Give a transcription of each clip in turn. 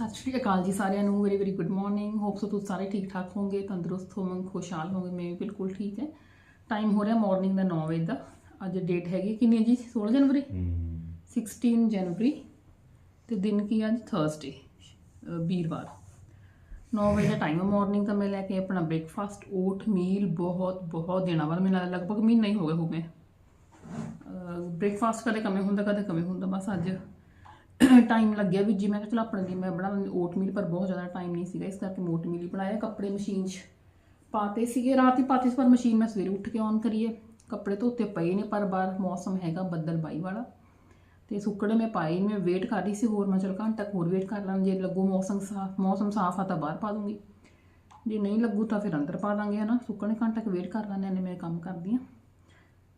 ਸਤਿ ਸ਼੍ਰੀ ਅਕਾਲ ਜੀ ਸਾਰਿਆਂ ਨੂੰ very very good morning hope so ਤੁਸੀਂ ਸਾਰੇ ਠੀਕ ਠਾਕ ਹੋਵੋਗੇ ਤੰਦਰੁਸਤ ਹੋਵੋਗੇ ਖੁਸ਼ਹਾਲ ਹੋਵੋਗੇ ਮੈਂ ਵੀ ਬਿਲਕੁਲ ਠੀਕ ਹੈ। ਟਾਈਮ ਹੋ ਰਿਹਾ ਮਾਰਨਿੰਗ ਦਾ 9 ਵਜੇ ਦਾ। ਅੱਜ ਡੇਟ ਹੈਗੀ ਕਿੰਨੀ ਹੈ ਜੀ? 16 ਜਨਵਰੀ? 16 ਜਨਵਰੀ ਤੇ ਦਿਨ ਕੀ ਅੱਜ? ਥਰਸਡੇ ਵੀਰਵਾਰ। 9 ਵਜੇ ਦਾ ਟਾਈਮ ਹੈ ਮਾਰਨਿੰਗ ਦਾ ਮੈਂ ਲੈ ਕੇ ਆਪਣਾ ਬ੍ਰੇਕਫਾਸਟ ਓਟ ਮੀਲ ਬਹੁਤ ਬਹੁਤ ਦਿਨਾਂ ਬਾਅਦ। ਮੈਨੂੰ ਲਗਭਗ ਮਹੀਨਾ ਹੀ ਹੋ ਗਿਆ ਹੋਵੇ ਬ੍ਰੇਕਫਾਸਟ ਕਦੇ ਕਮੇ ਹੁੰਦਾ ਕਦੇ ਕਮੇ ਹੁੰਦਾ। ਬਸ ਅੱਜ ਟਾਈਮ ਲੱਗਿਆ ਵੀ ਜੀ ਮੈਂ ਕਿਹਾ ਚਲੋ ਆਪਣੇ ਲਈ ਮੈਂ ਬਣਾ ਲੈਂਦੀ ਓਟ ਮੀਲ ਪਰ ਬਹੁਤ ਜ਼ਿਆਦਾ ਟਾਈਮ ਨਹੀਂ ਸੀਗਾ। ਇਸ ਕਰਕੇ ਮੈਂ ਓਟ ਮੀਲ ਹੀ ਬਣਾਇਆ। ਕੱਪੜੇ ਮਸ਼ੀਨ 'ਚ ਪਾਤੇ ਸੀਗੇ। ਰਾਤ ਹੀ ਪਾਤੇ ਸੀ ਪਰ ਮਸ਼ੀਨ ਮੈਂ ਸਵੇਰੇ ਉੱਠ ਕੇ ਔਨ ਕਰੀਏ। ਕੱਪੜੇ ਧੋਤੇ ਪਏ ਨੇ ਪਰ ਬਾਹਰ ਮੌਸਮ ਹੈਗਾ ਬੱਦਲ ਬਾਈ ਵਾਲਾ। ਤੇ ਸੁੱਕੜੇ ਮੈਂ ਪਾਏ ਨੀ, ਮੈਂ ਵੇਟ ਕਰ ਰਹੀ ਸੀ ਹੋਰ। ਮੈਂ ਚਲ ਘੰਟਾ ਕੁ ਹੋਰ ਵੇਟ ਕਰ ਲਾਂ ਜੇ ਲੱਗੂ ਮੌਸਮ ਸਾਫ਼ ਮੌਸਮ ਸਾਫ਼ ਆ ਤਾਂ ਬਾਹਰ ਪਾ ਦੂੰਗੀ। ਜੇ ਨਹੀਂ ਲੱਗੂ ਤਾਂ ਫਿਰ ਅੰਦਰ ਪਾ ਦਾਂਗੇ ਹਨਾ। ਸੁੱਕਣੇ ਘੰਟਾ ਕੁ ਵੇਟ ਕਰ ਲੈਂਦੇ ਨੇ ਮੈਂ ਕੰਮ ਕਰਦੀ ਆ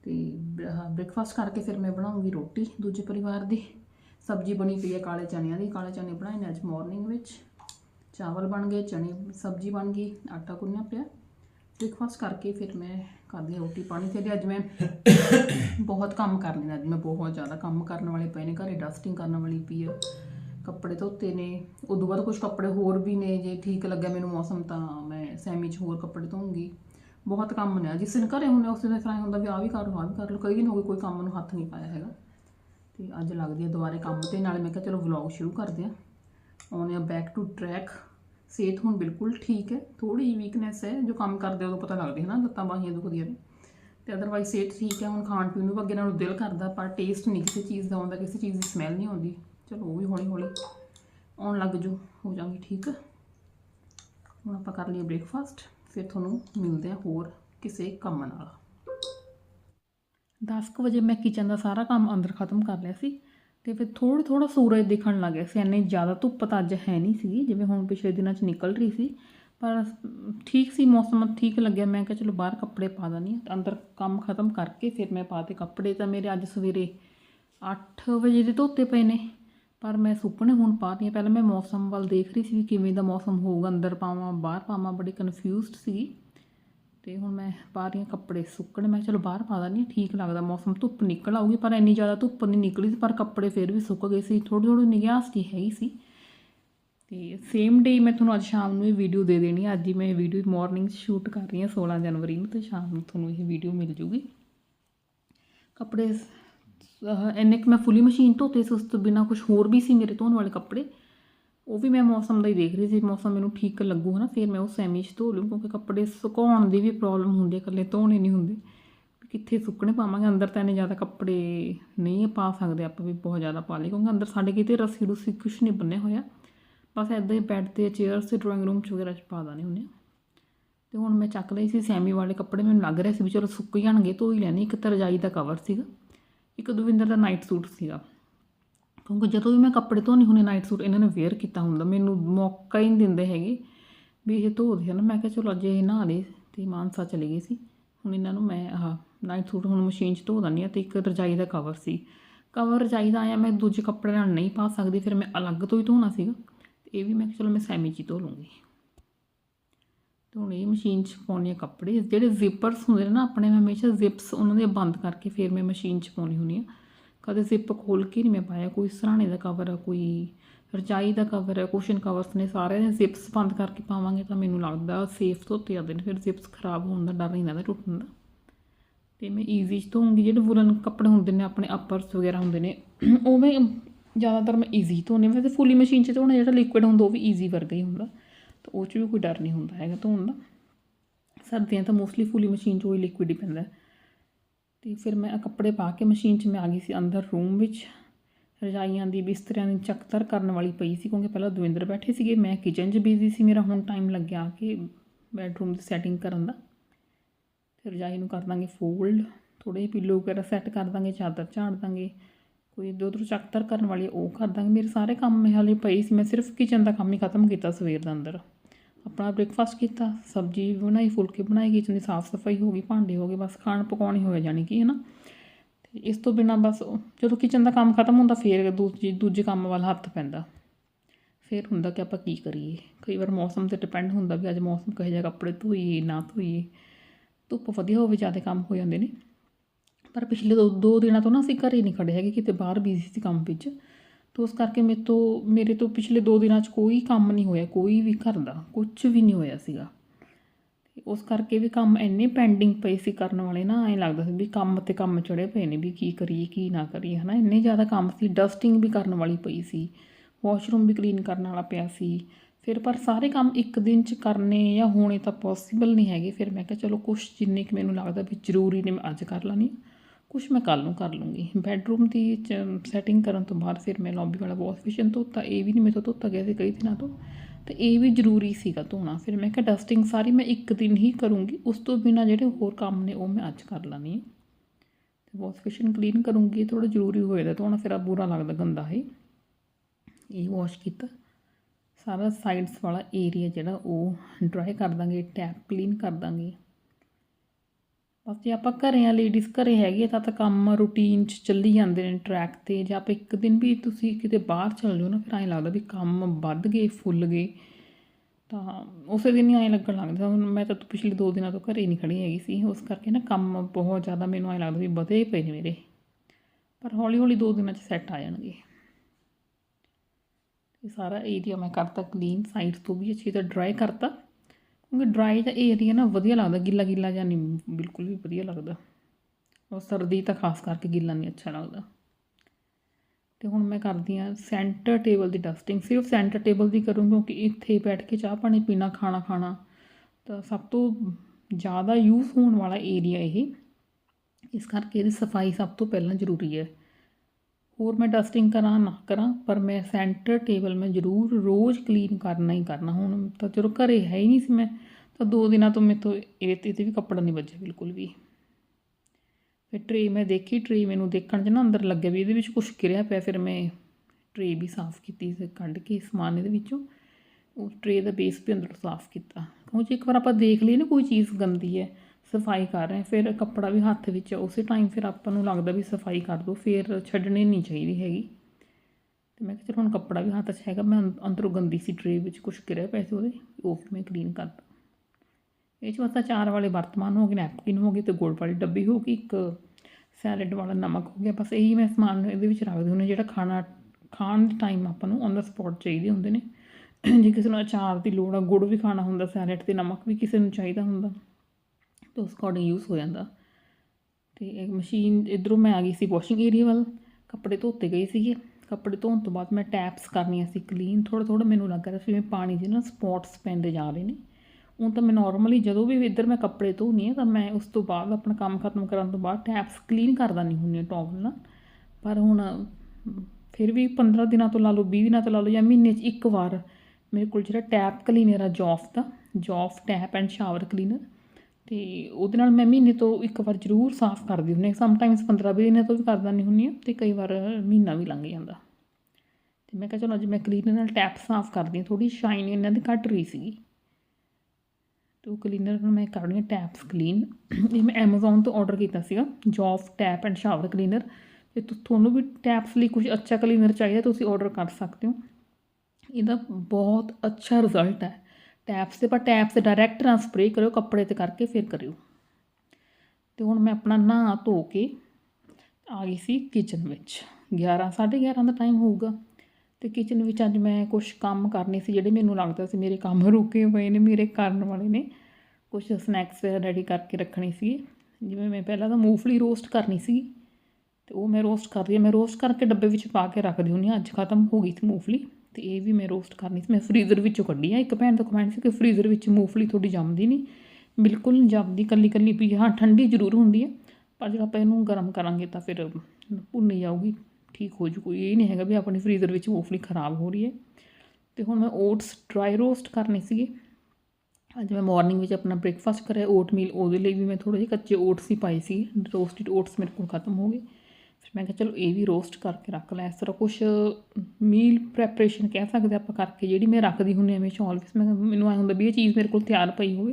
ਤੇ ਬ੍ਰੇਕਫਾਸਟ ਕਰਕੇ ਫਿਰ ਮੈਂ ਬਣਾਉਂਗੀ ਰੋਟੀ ਦੂਜੇ ਪਰਿਵਾਰ ਦੀ। ਸਬਜ਼ੀ ਬਣੀ ਪਈ ਹੈ ਕਾਲੇ ਚਨਿਆਂ ਦੀ, ਕਾਲੇ ਚਨੇ ਬਣਾਏ ਨੇ ਅੱਜ ਮਾਰਨਿੰਗ ਵਿੱਚ। ਚਾਵਲ ਬਣ ਗਏ, ਚਨੇ ਸਬਜ਼ੀ ਬਣ ਗਈ, ਆਟਾ ਗੁੰਨਿਆ ਪਿਆ। ਬ੍ਰੇਕਫਾਸਟ ਕਰਕੇ ਫਿਰ ਮੈਂ ਕਰਦੀ ਹਾਂ ਰੋਟੀ ਪਾਣੀ ਤੇ ਅੱਜ ਮੈਂ ਬਹੁਤ ਕੰਮ ਕਰ ਲੈਣਾ, ਅੱਜ ਮੈਂ ਬਹੁਤ ਜ਼ਿਆਦਾ ਕੰਮ ਕਰਨ ਵਾਲੇ ਪਏ ਨੇ, ਘਰੇ ਡਸਟਿੰਗ ਕਰਨ ਵਾਲੀ ਪਈ ਆ। ਕੱਪੜੇ ਧੋਤੇ ਨੇ, ਉਦੋਂ ਬਾਅਦ ਕੁਝ ਕੱਪੜੇ ਹੋਰ ਵੀ ਨੇ, ਜੇ ਠੀਕ ਲੱਗਿਆ ਮੈਨੂੰ ਮੌਸਮ ਤਾਂ ਮੈਂ ਸੈਮੀ 'ਚ ਹੋਰ ਕੱਪੜੇ ਧੋਉਂਗੀ ਬਹੁਤ ਕੰਮ ਨੇ, ਜਿਸ ਦਿਨ ਘਰੇ ਹੁੰਦੇ ਉਸ ਦਿਨ ਫਰਾਈ ਹੁੰਦਾ ਵੀ ਆ ਵੀ ਕਰ ਲਓ ਆ ਵੀ ਕਰ ਲਓ। ਕਈ ਦਿਨ ਹੋ ਗਏ ਕੋਈ ਕੰਮ ਨੂੰ ਹੱਥ ਨਹੀਂ ਪਾਇਆ ਹੈਗਾ। ਤੇ ਅੱਜ ਲੱਗਦੀ ਹੈ ਦੁਬਾਰੇ ਕੰਮ ਤੇ, ਨਾਲੇ ਮੈਂ ਕਿਹਾ ਚਲੋ ਵਲੌਗ ਸ਼ੁਰੂ ਕਰਦੇ ਆ। ਆਉਣੇ ਆ ਬੈਕ ਟੂ ਟਰੈਕ ਸਿਹਤ ਹੁਣ ਬਿਲਕੁਲ ਠੀਕ ਹੈ ਥੋੜੀ ਜਿਹੀ ਵੀਕਨੈਸ ਹੈ, ਜੋ ਕੰਮ ਕਰਦੇ ਉਦੋਂ ਪਤਾ ਲੱਗਦੀ ਹੈ ਨਾ ਲੱਤਾਂ ਬਾਹੀਆਂ ਦੁਖਦੀਆਂ ਨੇ। ਤੇ ਅਦਰਵਾਈਜ਼ ਸਿਹਤ ਠੀਕ ਹੈ, ਹੁਣ ਖਾਣ ਪੀਣ ਨੂੰ ਵੀ ਅੱਗੇ ਨਾਲੋਂ ਦਿਲ ਕਰਦਾ, ਪਰ ਟੇਸਟ ਨਹੀਂ ਕਿਸੇ ਚੀਜ਼ ਦਾ ਆਉਂਦਾ, ਕਿਸੇ ਚੀਜ਼ ਦੀ ਸਮੈਲ ਨਹੀਂ ਆਉਂਦੀ। ਚਲੋ ਉਹ ਵੀ ਹੌਲੀ ਹੌਲੀ ਆਉਣ ਲੱਗ ਜੋ ਹੋ ਜਾਵਾਂਗੀ ਠੀਕ। ਹੁਣ ਆਪਾਂ ਕਰ ਲਈਏ ਬ੍ਰੇਕਫਾਸਟ ਫਿਰ ਤੁਹਾਨੂੰ ਮਿਲਦੇ ਆ ਹੋਰ ਕਿਸੇ ਕੰਮ ਨਾਲ। 10:00 ਵਜੇ ਮੈਂ ਕਿਚਨ ਦਾ ਸਾਰਾ ਕੰਮ ਅੰਦਰ ਖਤਮ ਕਰ ਲਿਆ ਸੀ ਤੇ ਫਿਰ ਥੋੜਾ ਥੋੜਾ ਸੂਰਜ ਦਿਖਣ ਲੱਗ ਗਿਆ ਸੀ। ਇੰਨੀ ਜ਼ਿਆਦਾ ਧੁੱਪ ਤਾਂ ਅੱਜ ਹੈ ਨਹੀਂ ਸੀਗੀ, ਜਿਵੇਂ ਹੁਣ ਪਿਛਲੇ ਦਿਨਾਂ 'ਚ ਨਿਕਲ ਰਹੀ ਸੀ। ਪਰ ਠੀਕ ਸੀ, ਮੌਸਮ ਠੀਕ ਲੱਗਿਆ। ਮੈਂ ਕਿਹਾ ਚਲੋ ਬਾਹਰ ਕੱਪੜੇ ਪਾ ਦਨੀ ਅੰਦਰ ਕੰਮ ਖਤਮ ਕਰਕੇ ਫਿਰ ਮੈਂ ਪਾਤੇ ਕੱਪੜੇ ਤਾਂ ਮੇਰੇ ਅੱਜ ਸਵੇਰੇ 8 ਵਜੇ ਦੇ ਧੋਤੇ ਪਏ ਨੇ। ਪਰ ਮੈਂ ਸੁਪਨੇ ਹੁਣ ਪਾਤੀਆਂ ਪਹਿਲਾਂ ਮੈਂ ਮੌਸਮ ਵੱਲ ਦੇਖ ਰਹੀ ਸੀ ਵੀ ਕਿਵੇਂ ਦਾ ਮੌਸਮ ਹੋਊਗਾ, ਅੰਦਰ ਪਾਵਾਂ, ਬਾਹਰ ਪਾਵਾਂ। ਬੜੀ ਕਨਫਿਊਜ਼ਡ ਸੀਗੀ। ਤੇ ਹੁਣ ਮੈਂ ਪਾ ਰਹੀ ਹਾਂ ਕੱਪੜੇ ਸੁੱਕਣੇ, ਮੈਂ ਚਲੋ ਬਾਹਰ ਪਾ ਦਾਂ ਠੀਕ ਲੱਗਦਾ, ਮੌਸਮ ਧੁੱਪ ਨਿਕਲ ਆਊਗੀ, ਪਰ ਇੰਨੀ ਜ਼ਿਆਦਾ ਧੁੱਪ ਨਹੀਂ ਨਿਕਲੀ ਸੀ, ਪਰ ਕੱਪੜੇ ਫਿਰ ਵੀ ਸੁੱਕ ਗਏ ਸੀ ਥੋੜੀ ਥੋੜੀ ਨਿਗਾਹ ਸੀ ਹੈਗੀ ਸੀ। ਤੇ ਸੇਮ ਡੇ ਮੈਂ ਤੁਹਾਨੂੰ ਅੱਜ ਸ਼ਾਮ ਨੂੰ ਇਹ ਵੀਡੀਓ ਦੇ ਦੇਣੀ ਹੈ ਅੱਜ ਹੀ ਮੈਂ ਇਹ ਵੀਡੀਓ ਮਾਰਨਿੰਗ ਸ਼ੂਟ ਕਰ ਰਹੀ ਹਾਂ 16 ਜਨਵਰੀ ਨੂੰ, ਤੇ ਸ਼ਾਮ ਨੂੰ ਤੁਹਾਨੂੰ ਇਹ ਵੀਡੀਓ ਮਿਲ ਜੂਗੀ। ਕੱਪੜੇ ਇੰਨੇ ਕੁ ਮੈਂ ਫੁੱਲੀ ਮਸ਼ੀਨ ਧੋਤੇ ਸੀ, ਉਸ ਤੋਂ ਬਿਨਾ ਕੁਝ ਹੋਰ ਵੀ ਸੀ ਮੇਰੇ ਧੋਣ ਵਾਲੇ ਕੱਪੜੇ। ਉਹ ਵੀ ਮੈਂ ਮੌਸਮ ਦਾ ਹੀ ਦੇਖ ਰਹੀ ਸੀ, ਮੌਸਮ ਮੈਨੂੰ ਠੀਕ ਲੱਗੂ ਹਨਾ, ਫਿਰ ਮੈਂ ਉਹ ਸੈਮੀ 'ਚ ਧੋ ਲੂੰ ਕਿਉਂਕਿ ਕੱਪੜੇ ਸੁਕਾਉਣ ਦੀ ਵੀ ਪ੍ਰੋਬਲਮ ਹੁੰਦੀ ਹੈ ਇਕੱਲੇ ਧੋਣੇ ਨਹੀਂ ਹੁੰਦੇ। ਕਿੱਥੇ ਸੁੱਕਣੇ ਪਾਵਾਂਗੇ, ਅੰਦਰ ਤਾਂ ਇੰਨੇ ਜ਼ਿਆਦਾ ਕੱਪੜੇ ਨਹੀਂ ਪਾ ਸਕਦੇ ਆਪਾਂ ਵੀ, ਬਹੁਤ ਜ਼ਿਆਦਾ ਪਾ ਲਏ, ਕਿਉਂਕਿ ਅੰਦਰ ਸਾਡੇ ਕਿਤੇ ਰੱਸੀ ਰੁਸੀ ਕੁਛ ਨਹੀਂ ਬੰਨਿਆ ਹੋਇਆ। ਬਸ ਐਦਾਂ ਹੀ ਬੈੱਡ ਤੇ ਚੇਅਰਸ ਤੇ ਡਰਾਇੰਗ ਰੂਮ 'ਚ ਵਗੈਰਾ 'ਚ ਪਾ ਦਾਨੇ ਹੁੰਦੇ ਆ। ਤੇ ਹੁਣ ਮੈਂ ਚੱਕ ਲਈ ਸੀ ਸੈਮੀ ਵਾਲੇ ਕੱਪੜੇ, ਮੈਨੂੰ ਲੱਗ ਰਿਹਾ ਸੀ ਵੀ ਚਲੋ ਸੁੱਕ ਜਾਣਗੇ, ਧੋ ਹੀ ਲੈਣੇ ਇੱਕ ਤਰਜਾਈ ਦਾ ਕਵਰ ਸੀਗਾ, ਇੱਕ ਦਵਿੰਦਰ ਦਾ ਨਾਈਟ ਸੂਟ ਸੀਗਾ। ਕਿਉਂਕਿ ਜਦੋਂ ਵੀ ਮੈਂ ਕੱਪੜੇ ਧੋਣੇ ਹੁੰਦੇ ਨਾਈਟ ਸੂਟ ਇਹਨਾਂ ਨੇ ਵੇਅਰ ਕੀਤਾ ਹੁੰਦਾ, ਮੈਨੂੰ ਮੌਕਾ ਹੀ ਨਹੀਂ ਦਿੰਦੇ ਹੈਗੇ ਵੀ ਇਹ ਧੋਦੇ ਹਨ। ਮੈਂ ਕਿਹਾ ਚਲੋ ਅੱਜ ਇਹ ਨਹਾ ਦੇ ਤੇ ਮਾਨਸਾ ਚਲੀ ਗਈ ਸੀ। ਹੁਣ ਇਹਨਾਂ ਨੂੰ ਮੈਂ ਆਹ ਨਾਈਟ ਸੂਟ ਹੁਣ ਮਸ਼ੀਨ 'ਚ ਧੋ ਦਿੰਦੀ ਆ ਤੇ ਇੱਕ ਰਜਾਈ ਦਾ ਕਵਰ ਸੀ। ਕਵਰ ਰਜਾਈ ਦਾ ਆਇਆ, ਮੈਂ ਦੂਜੇ ਕੱਪੜੇ ਨਾਲ ਨਹੀਂ ਪਾ ਸਕਦੀ, ਫਿਰ ਮੈਂ ਅਲੱਗ ਤੋਂ ਹੀ ਧੋਣਾ ਸੀਗਾ। ਤੇ ਇਹ ਵੀ ਮੈਂ ਕਿਹਾ ਚਲੋ ਮੈਂ ਸੈਮੀ 'ਚ ਹੀ ਧੋ ਲੂੰਗੀ। ਤੇ ਹੁਣ ਇਹ ਮਸ਼ੀਨ 'ਚ ਪਾਉਣੇ ਆ ਕੱਪੜੇ, ਜਿਹੜੇ ਜ਼ਿਪਰਸ ਹੁੰਦੇ ਨੇ ਨਾ, ਆਪਣੇ ਮੈਂ ਹਮੇਸ਼ਾ ਜ਼ਿਪਸ ਉਹਨਾਂ ਦੇ ਬੰਦ ਕਰਕੇ ਫਿਰ ਮੈਂ ਮਸ਼ੀਨ 'ਚ ਪਾਉਣੀ ਹੁੰਦੀ ਆ ਕਦੇ ਜ਼ਿਪ ਖੋਲ ਕੇ ਨਹੀਂ ਮੈਂ ਪਾਇਆ। ਕੋਈ ਸਰਾਣੇ ਦਾ ਕਵਰ ਆ, ਕੋਈ ਰਜਾਈ ਦਾ ਕਵਰ ਹੈ ਕੁਸ਼ਨ ਕਵਰਸ ਨੇ ਸਾਰੇ ਦੇ ਜ਼ਿਪਸ ਬੰਦ ਕਰਕੇ ਪਾਵਾਂਗੇ ਤਾਂ ਮੈਨੂੰ ਲੱਗਦਾ ਸੇਫ ਧੋਤੇ ਜਾਂਦੇ ਨੇ, ਫਿਰ ਜ਼ਿਪਸ ਖਰਾਬ ਹੋਣ ਦਾ ਡਰ ਨਹੀਂ ਰਹਿੰਦਾ, ਟੁੱਟਣ ਦਾ। ਤੇ ਮੈਂ ਈਜ਼ੀ 'ਚ ਧੋਉਂਗੀ ਜਿਹੜੇ ਵੁਲਨ ਕੱਪੜੇ ਹੁੰਦੇ ਨੇ, ਆਪਣੇ ਅਪਰਸ ਵਗੈਰਾ ਹੁੰਦੇ ਨੇ, ਉਹ ਮੈਂ ਜ਼ਿਆਦਾਤਰ ਮੈਂ ਈਜ਼ੀ ਧੋਨੇ ਵੈਸੇ ਫੁੱਲੀ ਮਸ਼ੀਨ 'ਚ ਧੋਣਾ ਜਿਹੜਾ ਲਿਕੁਇਡ ਹੁੰਦਾ, ਉਹ ਵੀ ਈਜ਼ੀ ਵਰਗਾ ਹੀ ਹੁੰਦਾ। ਤਾਂ ਉਹ 'ਚ ਵੀ ਕੋਈ ਡਰ ਨਹੀਂ ਹੁੰਦਾ ਹੈਗਾ ਧੋਣ ਦਾ। ਸਰਦੀਆਂ ਤਾਂ ਮੋਸਟਲੀ ਫੁੱਲੀ ਮਸ਼ੀਨ 'ਚ ਉਹ ਲਿਕੁਇਡ ਹੀ ਪੈਂਦਾ। ਤੇ ਫਿਰ ਮੈਂ ਕੱਪੜੇ ਪਾ ਕੇ ਮਸ਼ੀਨ 'ਚ ਮੈਂ ਆ ਗਈ ਸੀ ਅੰਦਰ ਰੂਮ ਵਿੱਚ। ਰਜਾਈਆਂ ਦੀ ਬਿਸਤਰਿਆਂ ਦੀ ਚੱਕਤਰ ਕਰਨ ਵਾਲੀ ਪਈ ਸੀ ਕਿਉਂਕਿ ਪਹਿਲਾਂ ਦਵਿੰਦਰ ਬੈਠੇ ਸੀਗੇ। ਮੈਂ ਕਿਚਨ 'ਚ ਬਿਜ਼ੀ ਸੀ, ਮੇਰਾ ਹੁਣ ਟਾਈਮ ਲੱਗਿਆ ਕਿ ਬੈਡਰੂਮ ਦੀ ਸੈਟਿੰਗ ਕਰਨ ਦਾ। ਤੇ ਰਜਾਈ ਨੂੰ ਕਰ ਦਾਂਗੇ ਫੋਲਡ ਥੋੜੇ ਪਿੱਲੋ ਵਗੈਰਾ ਸੈੱਟ ਕਰ ਦਾਂਗੇ, ਚਾਦਰ ਝਾੜ ਦਾਂਗੇ। ਕੋਈ ਇੱਧਰ ਉੱਧਰ ਚੱਕਤਰ ਕਰਨ ਵਾਲੀ ਉਹ ਕਰ ਦਾਂਗੇ। ਮੇਰੇ ਸਾਰੇ ਕੰਮ ਹਾਲੇ ਪਏ ਸੀ, ਮੈਂ ਸਿਰਫ ਕਿਚਨ ਦਾ ਕੰਮ ਹੀ ਖਤਮ ਕੀਤਾ ਸਵੇਰ ਦਾ ਅੰਦਰ। ਆਪਣਾ ਬ੍ਰੇਕਫਾਸਟ ਕੀਤਾ, ਸਬਜ਼ੀ ਵੀ ਬਣਾਈ, ਫੁਲਕੇ ਬਣਾਏ ਕਿਚਨ ਦੀ ਸਾਫ਼ ਸਫ਼ਾਈ ਹੋ ਗਈ, ਭਾਂਡੇ ਹੋ ਗਏ, ਬਸ ਖਾਣ ਪਕਾਉਣੀ ਹੋਇਆ ਜਾਣੀ ਕਿ ਹੈ ਨਾ ਤੇ ਇਸ ਤੋਂ ਬਿਨਾ ਬਸ ਜਦੋਂ ਕਿਚਨ ਦਾ ਕੰਮ ਖਤਮ ਹੁੰਦਾ, ਫੇਰ ਦੂਜੀ, ਦੂਜੇ ਕੰਮ ਵੱਲ ਹੱਥ ਪੈਂਦਾ। ਫਿਰ ਹੁੰਦਾ ਕਿ ਆਪਾਂ ਕੀ ਕਰੀਏ? ਕਈ ਵਾਰ ਮੌਸਮ ਤੇ ਡਿਪੈਂਡ ਹੁੰਦਾ ਵੀ ਅੱਜ ਮੌਸਮ ਕਿਹੋ ਜਿਹਾ ਕੱਪੜੇ ਧੋਈਏ, ਨਾ ਧੋਈਏ। ਧੁੱਪ ਵਧੀਆ ਹੋਵੇ, ਜ਼ਿਆਦਾ ਕੰਮ ਹੋ ਜਾਂਦੇ ਨੇ। ਪਰ ਪਿਛਲੇ ਦੋ ਦੋ ਦਿਨਾਂ ਤੋਂ ਨਾ ਅਸੀਂ ਘਰੇ ਨਹੀਂ ਖੜੇ ਹੈਗੇ, ਕਿਤੇ ਬਾਹਰ ਬਿਜ਼ੀ ਸੀ ਕੰਮ ਵਿੱਚ। ਤੋ ਉਸ ਕਰਕੇ ਮੇਰੇ ਤੋਂ ਮੇਰੇ ਤੋਂ ਪਿਛਲੇ 2 ਦਿਨਾਂ 'ਚ ਕੋਈ ਕੰਮ ਨਹੀਂ ਹੋਇਆ, ਕੋਈ ਵੀ ਘਰ ਦਾ ਕੁਝ ਵੀ ਨਹੀਂ ਹੋਇਆ ਸੀਗਾ। ਤੇ ਉਸ ਕਰਕੇ ਵੀ ਕੰਮ ਇੰਨੇ ਪੈਂਡਿੰਗ ਪਏ ਸੀ ਕਰਨ ਵਾਲੇ ਨਾ, ਐਂ ਲੱਗਦਾ ਸੀ ਵੀ ਕੰਮ ਤੇ ਕੰਮ ਚੜੇ ਪਏ ਨੇ, ਵੀ ਕੀ ਕਰੀਏ, ਕੀ ਨਾ ਕਰੀਏ, ਹਨਾ? ਇੰਨੇ ਜ਼ਿਆਦਾ ਕੰਮ ਸੀ ਡਸਟਿੰਗ ਵੀ ਕਰਨ ਵਾਲੀ ਪਈ ਸੀ ਵਾਸ਼ਰੂਮ ਵੀ ਕਲੀਨ ਕਰਨ ਵਾਲਾ ਪਿਆ ਸੀ। ਫਿਰ ਪਰ ਸਾਰੇ ਕੰਮ ਇੱਕ ਦਿਨ 'ਚ ਕਰਨੇ ਜਾਂ ਹੋਣੇ ਤਾਂ ਪੋਸੀਬਲ ਨਹੀਂ ਹੈਗੇ। ਫਿਰ ਮੈਂ ਕਿਹਾ ਚਲੋ ਕੁਛ ਜਿੰਨੇ ਕਿ ਮੈਨੂੰ ਲੱਗਦਾ ਵੀ ਜ਼ਰੂਰੀ ਨੇ, ਮੈਂ ਅੱਜ ਕਰ ਲਾਂਗੀ ਕੁਛ ਮੈਂ ਕੱਲ੍ਹ ਨੂੰ ਕਰ ਲੂੰਗੀ। ਬੈੱਡਰੂਮ ਦੀ ਸੈਟਿੰਗ ਕਰਨ ਤੋਂ ਬਾਅਦ ਫਿਰ ਮੈਂ ਲੌਬੀ ਵਾਲਾ ਵਾਸ਼ ਬੇਸਿਨ ਧੋਤਾ। ਇਹ ਵੀ ਨਹੀਂ ਮੇਰੇ ਤੋਂ ਧੋਤਾ ਗਿਆ ਸੀ ਕਈ ਦਿਨਾਂ ਤੋਂ। ਤੇ ਇਹ ਵੀ ਜ਼ਰੂਰੀ ਸੀਗਾ ਧੋਣਾ। ਫਿਰ ਮੈਂ ਕਿਹਾ ਡਸਟਿੰਗ ਸਾਰੀ ਮੈਂ ਇੱਕ ਦਿਨ ਹੀ ਕਰੂੰਗੀ। ਉਸ ਤੋਂ ਬਿਨਾ ਜਿਹੜੇ ਹੋਰ ਕੰਮ ਨੇ ਉਹ ਮੈਂ ਅੱਜ ਕਰ ਲਾਂਗੀ ਤੇ ਵਾਸ਼ ਬੇਸਿਨ ਕਲੀਨ ਕਰੂੰਗੀ। ਥੋੜਾ ਜ਼ਰੂਰੀ ਹੋਏਗਾ। ਧੋਣਾ ਫਿਰ ਆ ਬੁਰਾ ਲੱਗਦਾ, ਗੰਦਾ ਹੈ। ਇਹ ਵਾਸ਼ ਕੀਤਾ। ਸਾਰਾ ਸਾਈਡਸ ਵਾਲਾ ਏਰੀਆ ਜਿਹੜਾ ਉਹ ਡਰਾਈ ਕਰ ਦਾਂਗੇ ਟੈਪ ਕਲੀਨ ਕਰ ਦਾਂਗੇ। ਬਸ ਜੇ ਆਪਾਂ ਘਰੇ ਆ ਲੇਡੀਜ਼ ਘਰੇ ਹੈਗੇ ਤਾਂ ਤਾਂ ਕੰਮ ਰੂਟੀਨ 'ਚ ਚੱਲੀ ਜਾਂਦੇ ਨੇ ਟਰੈਕ ਤੇ ਜੇ ਆਪਾਂ ਇੱਕ ਦਿਨ ਵੀ ਤੁਸੀਂ ਕਿਤੇ ਬਾਹਰ ਚੱਲ ਜਾਓ ਨਾ, ਫਿਰ ਐਂ ਲੱਗਦਾ ਵੀ ਕੰਮ ਵੱਧ ਗਏ ਫੁੱਲ ਗਏ। ਤਾਂ ਉਸੇ ਦਿਨ ਹੀ ਐਂ ਲੱਗਣ ਲੱਗਦਾ ਹੁਣ ਮੈਂ ਤਾਂ ਪਿਛਲੇ 2 ਦਿਨਾਂ ਤੋਂ ਘਰੇ ਨਹੀਂ ਖੜੀ ਹੈਗੀ ਸੀ। ਉਸ ਕਰਕੇ ਨਾ ਕੰਮ ਬਹੁਤ ਜ਼ਿਆਦਾ ਮੈਨੂੰ ਐਂ ਲੱਗਦਾ ਵੀ ਵਧੇ ਪਏ ਨੇ ਮੇਰੇ। ਪਰ ਹੌਲੀ ਹੌਲੀ 2 ਦਿਨਾਂ 'ਚ ਸੈੱਟ ਆ ਜਾਣਗੇ। ਇਹ ਸਾਰਾ ਏਰੀਆ ਮੈਂ ਕਰਤਾ ਕਲੀਨ ਸਾਈਡ ਤੋਂ ਵੀ ਅੱਛੀ ਤਰ੍ਹਾਂ ਡਰਾਈ ਕਰਤਾ। ਕਿਉਂਕਿ ਡਰਾਈ ਦਾ ਏਰੀਆ ਨਾ ਵਧੀਆ ਲੱਗਦਾ, ਗਿੱਲਾ ਗਿੱਲਾ ਜਾਂ ਨਹੀਂ, ਬਿਲਕੁਲ ਵੀ ਵਧੀਆ ਲੱਗਦਾ। ਔਰ ਸਰਦੀ ਤਾਂ ਖਾਸ ਕਰਕੇ ਗਿੱਲਾ ਨਹੀਂ ਅੱਛਾ ਲੱਗਦਾ। ਤੇ ਹੁਣ ਮੈਂ ਕਰਦੀ ਆ ਸੈਂਟਰ ਟੇਬਲ ਦੀ ਡਸਟਿੰਗ ਸਿਰਫ ਸੈਂਟਰ ਟੇਬਲ ਦੀ ਕਰੂੰ ਕਿਉਂਕਿ ਇੱਥੇ ਬੈਠ ਕੇ ਚਾਹ ਪਾਣੀ ਪੀਣਾ, ਖਾਣਾ ਖਾਣਾ ਤਾਂ ਸਭ ਤੋਂ ਜ਼ਿਆਦਾ ਯੂਜ਼ ਹੋਣ ਵਾਲਾ ਏਰੀਆ ਇਹ। ਇਸ ਕਰਕੇ ਇਹਦੀ ਸਫ਼ਾਈ ਸਭ ਤੋਂ ਪਹਿਲਾਂ ਜ਼ਰੂਰੀ ਹੈ। ਹੋਰ ਮੈਂ ਡਸਟਿੰਗ ਕਰਾਂ, ਨਾ ਕਰਾਂ, ਪਰ ਮੈਂ ਸੈਂਟਰ ਟੇਬਲ ਮੈਂ ਜ਼ਰੂਰ ਰੋਜ਼ ਕਲੀਨ ਕਰਨਾ ਹੀ ਕਰਨਾ। ਹੁਣ ਤਾਂ ਚਲੋ ਘਰੇ ਹੈ ਹੀ ਨਹੀਂ ਸੀ ਮੈਂ, ਤਾਂ ਦੋ ਦਿਨਾਂ ਤੋਂ ਮੇਰੇ ਤੋਂ ਇਹ 'ਤੇ ਵੀ ਕੱਪੜਾ ਨਹੀਂ ਵੱਜਿਆ ਬਿਲਕੁਲ ਵੀ। ਫਿਰ ਟਰੇ ਮੈਂ ਦੇਖੀ ਟਰੇ ਮੈਨੂੰ ਦੇਖਣ 'ਚ ਨਾ ਅੰਦਰ ਲੱਗਿਆ ਵੀ ਇਹਦੇ ਵਿੱਚ ਕੁਝ ਗਿਰਿਆ ਪਿਆ, ਫਿਰ ਮੈਂ ਟਰੇ ਵੀ ਸਾਫ਼ ਕੀਤੀ ਤੇ ਕੱਢ ਕੇ ਸਮਾਨ ਇਹਦੇ ਵਿੱਚੋਂ। ਉਹ ਟਰੇ ਦਾ ਬੇਸ ਵੀ ਅੰਦਰੋਂ ਸਾਫ਼ ਕੀਤਾ। ਕਿਉਂਕਿ ਇੱਕ ਵਾਰ ਆਪਾਂ ਦੇਖ ਲਈਏ ਨਾ ਕੋਈ ਚੀਜ਼ ਗੰਦੀ ਹੈ ਸਫ਼ਾਈ ਕਰ ਰਹੇ ਫਿਰ ਕੱਪੜਾ ਵੀ ਹੱਥ ਵਿੱਚ ਉਸੇ ਟਾਈਮ ਫਿਰ ਆਪਾਂ ਨੂੰ ਲੱਗਦਾ ਵੀ ਸਫ਼ਾਈ ਕਰ ਦੋ ਫਿਰ ਛੱਡਣੀ ਨਹੀਂ ਚਾਹੀਦੀ ਹੈਗੀ। ਤੇ ਮੈਂ ਕਿਹਾ ਚਲੋ ਹੁਣ ਕੱਪੜਾ ਵੀ ਹੱਥ 'ਚ ਹੈਗਾ, ਮੈਂ ਅੰਦ- ਅੰਦਰੋਂ ਗੰਦੀ ਸੀ ਟਰੇ ਵਿੱਚ ਕੁਝ ਗਿਰਿਆ ਪਿਆ ਸੀ ਉਹਦੇ, ਉਹ ਫਿਰ ਮੈਂ ਕਲੀਨ ਕਰਤਾ ਇਹ 'ਚ ਬਸ ਅਚਾਰ ਵਾਲੇ ਬਰਤਮਾਨ ਹੋ ਗਏ ਨੈਪਕਿਨ ਹੋ ਗਏ ਤੇ ਗੁੜ ਵਾਲੀ ਡੱਬੀ ਹੋ ਗਈ, ਇੱਕ ਸੈਲਡ ਵਾਲਾ ਨਮਕ ਹੋ ਗਿਆ, ਬਸ ਇਹੀ ਮੈਂ ਸਮਾਨ ਇਹਦੇ ਵਿੱਚ ਰੱਖਦੀ ਹੁੰਦੀ ਜਿਹੜਾ ਖਾਣਾ, ਖਾਣ ਦੇ ਟਾਈਮ ਆਪਾਂ ਨੂੰ ਔਨ ਦਾ ਸਪੌਟ ਚਾਹੀਦੇ ਹੁੰਦੇ ਨੇ। ਜੇ ਕਿਸੇ ਨੂੰ ਅਚਾਰ ਦੀ ਲੋੜ ਆ, ਗੁੜ ਵੀ ਖਾਣਾ ਹੁੰਦਾ ਸੈਲਡ ਤੇ ਨਮਕ ਵੀ ਕਿਸੇ ਨੂੰ ਚਾਹੀਦਾ ਹੁੰਦਾ। ਤੇ ਉਸ ਅਕੋਰਡਿੰਗ ਯੂਜ਼ ਹੋ ਜਾਂਦਾ। ਤੇ ਇੱਕ ਮਸ਼ੀਨ ਇਧਰੋਂ ਮੈਂ ਆ ਗਈ ਸੀ ਵਾਸ਼ਿੰਗ ਏਰੀਆ ਵੱਲ, ਕੱਪੜੇ ਧੋਤੇ ਗਏ ਸੀਗੇ। ਕੱਪੜੇ ਧੋਣ ਤੋਂ ਬਾਅਦ ਮੈਂ ਟੈਪਸ ਕਰਨੀਆਂ ਸੀ ਕਲੀਨ ਥੋੜਾ ਥੋੜਾ ਮੈਨੂੰ ਲੱਗ ਰਿਹਾ ਸੀ ਜਿਵੇਂ ਪਾਣੀ ਦੇ ਨਾ ਸਪੌਟਸ ਪੈਂਦੇ ਜਾ ਰਹੇ ਨੇ। ਹੁਣ ਤਾਂ ਮੈਂ ਨਾਰਮਲੀ ਜਦੋਂ ਵੀ ਇੱਧਰ ਮੈਂ ਕੱਪੜੇ ਧੋਨੀ ਆ ਤਾਂ ਮੈਂ ਉਸ ਤੋਂ ਬਾਅਦ ਆਪਣਾ ਕੰਮ ਖਤਮ ਕਰਨ ਤੋਂ ਬਾਅਦ ਟੈਪਸ ਕਲੀਨ ਕਰਦਾ ਨਹੀਂ ਹੁੰਦੀ ਹਾਂ ਨਾਲ। ਪਰ ਹੁਣ ਫਿਰ ਵੀ 15 ਦਿਨਾਂ ਤੋਂ ਲਾ ਲਓ 20 ਦਿਨਾਂ ਤੋਂ ਲਾ ਲਓ ਜਾਂ ਮਹੀਨੇ 'ਚ ਇੱਕ ਵਾਰ ਮੇਰੇ ਕੋਲ ਜਿਹੜਾ ਟੈਪ ਕਲੀਨਰ ਆ ਜੌਫ ਦਾ ਜੌਫ ਟੈਪ ਐਂਡ ਸ਼ਾਵਰ ਕਲੀਨਰ ਤੇ ਉਹਦੇ ਨਾਲ ਮੈਂ ਮਹੀਨੇ ਤੋਂ ਇੱਕ ਵਾਰ ਜ਼ਰੂਰ ਸਾਫ਼ ਕਰਦੀ ਹੁੰਦੀ ਹਾਂ। ਸਮਟਾਈਮਸ 15 20 ਦਿਨਾਂ ਤੋਂ ਵੀ ਕਰ ਦਿੰਦੀ ਹੁੰਦੀ ਹਾਂ ਤੇ ਕਈ ਵਾਰ ਮਹੀਨਾ ਵੀ ਲੰਘ ਜਾਂਦਾ। ਤੇ ਮੈਂ ਕਿਹਾ ਚਲੋ ਅੱਜ ਮੈਂ ਕਲੀਨਰ ਨਾਲ ਟੈਪ ਸਾਫ਼ ਕਰਦੀ ਹਾਂ। ਥੋੜੀ ਸ਼ਾਈਨ ਇਹਨਾਂ ਦੀ ਘੱਟ ਰਹੀ ਸੀਗੀ। ਤੇ ਉਹ ਕਲੀਨਰ ਨਾਲ ਮੈਂ ਕਰਨੀ ਹਾਂ ਟੈਪਸ ਕਲੀਨ ਇਹ ਮੈਂ Amazon ਤੋਂ ਆਰਡਰ ਕੀਤਾ ਸੀਗਾ ਜੌਫ ਟੈਪ ਐਂਡ ਸ਼ਾਵਰ ਕਲੀਨਰ ਤੇ ਤੁਹਾਨੂੰ ਵੀ ਟੈਪਸ ਲਈ ਕੁਝ ਅੱਛਾ ਕਲੀਨਰ ਚਾਹੀਦਾ, ਤੁਸੀਂ ਆਰਡਰ ਕਰ ਸਕਦੇ ਹੋ। ਇਹਦਾ ਬਹੁਤ ਅੱਛਾ ਰਿਜ਼ਲਟ ਹੈ। ਟੈਪਸ ਤੇ, ਪਰ ਟੈਪਸ ਤੇ ਡਾਇਰੈਕਟ ਨਾ ਸਪਰੇਅ ਕਰਿਓ, ਕੱਪੜੇ ਤੇ ਕਰਕੇ ਫਿਰ ਕਰਿਓ। ਤੇ ਹੁਣ ਮੈਂ ਆਪਣਾ ਨਹਾ ਧੋ ਕੇ ਆ ਗਈ ਸੀ ਕਿਚਨ ਵਿੱਚ। 11 11:30 ਦਾ ਟਾਈਮ ਹੋਊਗਾ। ਤੇ ਕਿਚਨ ਵਿੱਚ ਅੱਜ ਮੈਂ ਕੁਝ ਕੰਮ ਕਰਨੇ ਸੀ, ਜਿਹੜੇ ਮੈਨੂੰ ਲੱਗਦਾ ਸੀ ਮੇਰੇ ਕੰਮ ਰੁਕੇ ਹੋਏ ਨੇ, ਮੇਰੇ ਕਰਨ ਵਾਲੇ ਨੇ। ਕੁਝ ਸਨੈਕਸ ਰੈਡੀ ਕਰਕੇ ਰੱਖਣੇ ਸੀ। ਜਿਵੇਂ ਮੈਂ ਪਹਿਲਾਂ ਤਾਂ ਮੂੰਗਫਲੀ ਰੋਸਟ ਕਰਨੀ ਸੀ, ਤੇ ਉਹ ਮੈਂ ਰੋਸਟ ਕਰਦੀ ਹਾਂ। ਮੈਂ ਰੋਸਟ ਕਰਕੇ ਡੱਬੇ ਵਿੱਚ ਪਾ ਕੇ ਰੱਖਦੀ ਹੁੰਦੀ ਹਾਂ। ਅੱਜ ਖਤਮ ਹੋ ਗਈ ਸੀ ਮੂੰਗਫਲੀ। ਤੇ ਇਹ ਵੀ ਮੈਂ ਰੋਸਟ ਕਰਨੀ ਸੀ। ਮੈਂ ਫਰੀਜ਼ਰ ਵਿੱਚੋਂ ਕੱਢੀ ਆ। ਇੱਕ ਭੈਣ ਦਾ ਕਮੈਂਟ ਸੀ ਕਿ ਫਰੀਜ਼ਰ ਵਿੱਚ ਮੂੰਗਫਲੀ ਤੁਹਾਡੀ ਜੰਮਦੀ ਨਹੀਂ ਬਿਲਕੁਲ ਨਹੀਂ ਜੰਮਦੀ ਕੱਲੀ ਕੱਲੀ ਵੀ ਹਾਂ, ਠੰਡੀ ਜ਼ਰੂਰ ਹੁੰਦੀ ਹੈ ਪਰ ਜਦੋਂ ਆਪਾਂ ਇਹਨੂੰ ਗਰਮ ਕਰਾਂਗੇ ਤਾਂ ਫਿਰ ਭੁੰਨੀ ਜਾਊਗੀ, ਠੀਕ ਹੋ ਜੂ। ਕੋਈ ਇਹ ਨਹੀਂ ਹੈਗਾ ਵੀ ਆਪਣੇ ਫਰੀਜ਼ਰ ਵਿੱਚ ਮੂੰਗਫਲੀ ਖਰਾਬ ਹੋ ਰਹੀ ਹੈ। ਤੇ ਹੁਣ ਮੈਂ ਓਟਸ ਡਰਾਈ ਰੋਸਟ ਕਰਨੇ ਸੀਗੇ। ਅੱਜ ਮੈਂ ਮਾਰਨਿੰਗ ਵਿੱਚ ਆਪਣਾ ਬ੍ਰੇਕਫਾਸਟ ਕਰਿਆ। ਓਟ ਮੀਲ ਉਹਦੇ ਲਈ ਵੀ ਮੈਂ ਥੋੜੇ ਜਿਹੇ ਕੱਚੇ ਓਟਸ ਹੀ ਪਾਏ ਸੀ। ਰੋਸਟਡ ਓਟਸ ਮੇਰੇ ਕੋਲ ਖਤਮ ਹੋ ਗਏ। ਫਿਰ ਮੈਂ ਕਿਹਾ ਚਲੋ ਇਹ ਵੀ ਰੋਸਟ ਕਰਕੇ ਰੱਖ ਲੈ, ਇਸ ਤਰ੍ਹਾਂ ਕੁਝ ਮੀਲ ਪ੍ਰੈਪਰੇਸ਼ਨ ਕਹਿ ਸਕਦੇ ਆਪਾਂ ਕਰਕੇ, ਜਿਹੜੀ ਮੈਂ ਰੱਖਦੀ ਹੁੰਦੀ ਹਮੇਸ਼ਾ ਆਲਵੇਸ ਮੈਂ ਮੈਨੂੰ ਐਂ ਹੁੰਦਾ ਵੀ ਇਹ ਚੀਜ਼ ਮੇਰੇ ਕੋਲ ਤਿਆਰ ਪਈ ਹੋਵੇ,